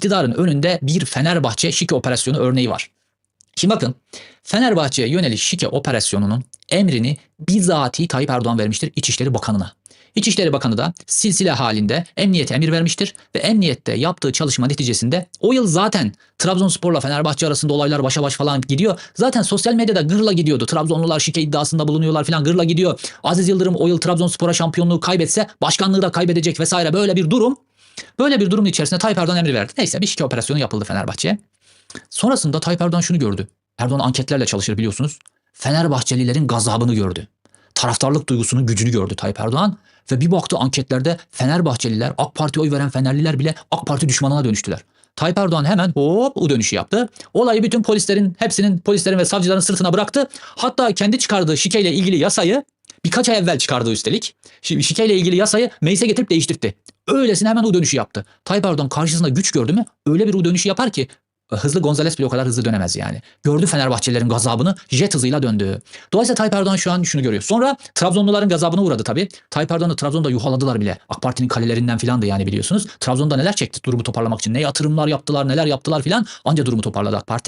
iktidarın önünde bir Fenerbahçe şike operasyonu örneği var. Şimdi bakın Fenerbahçe'ye yönelik şike operasyonunun emrini bizatihi Tayyip Erdoğan vermiştir İçişleri Bakanı'na. İçişleri Bakanı da silsile halinde emniyete emir vermiştir ve emniyette yaptığı çalışma neticesinde o yıl zaten Trabzonspor'la Fenerbahçe arasında olaylar başa baş falan gidiyor. Zaten sosyal medyada gırla gidiyordu. Trabzonlular şike iddiasında bulunuyorlar falan gırla gidiyor. Aziz Yıldırım o yıl Trabzonspor'a şampiyonluğu kaybetse başkanlığı da kaybedecek vesaire böyle bir durum. Böyle bir durumun içerisinde Tayyip Erdoğan emri verdi. Neyse bir şike operasyonu yapıldı Fenerbahçe'ye. Sonrasında Tayyip Erdoğan şunu gördü. Erdoğan anketlerle çalışır biliyorsunuz. Fenerbahçelilerin gazabını gördü. Taraftarlık duygusunun gücünü gördü Tayyip Erdoğan. Ve bir baktı anketlerde Fenerbahçeliler, AK Parti'ye oy veren Fenerliler bile AK Parti düşmanına dönüştüler. Tayyip Erdoğan hemen hop o dönüşü yaptı. Olayı bütün polislerin, hepsinin polislerin ve savcıların sırtına bıraktı. Hatta kendi çıkardığı şikeyle ilgili yasayı birkaç ay evvel çıkardığı üstelik. şi- Şikeyle ilgili yasayı meclise getirip değiştirdi. Öylesine hemen o dönüşü yaptı. Tayyip Erdoğan karşısında güç gördü mü öyle bir o dönüşü yapar ki hızlı Gonzales bile o kadar hızlı dönemez yani. Gördü Fenerbahçelilerin gazabını jet hızıyla döndü. Dolayısıyla Tayyip Erdoğan şu an şunu görüyor. Sonra Trabzonluların gazabına uğradı tabii. Tayyip Erdoğan'ı Trabzon'da yuhaladılar bile. AK Parti'nin kalelerinden filan da yani biliyorsunuz. Trabzon'da neler çekti durumu toparlamak için. Ne yatırımlar yaptılar neler yaptılar filan. Anca durumu toparladı AK Parti.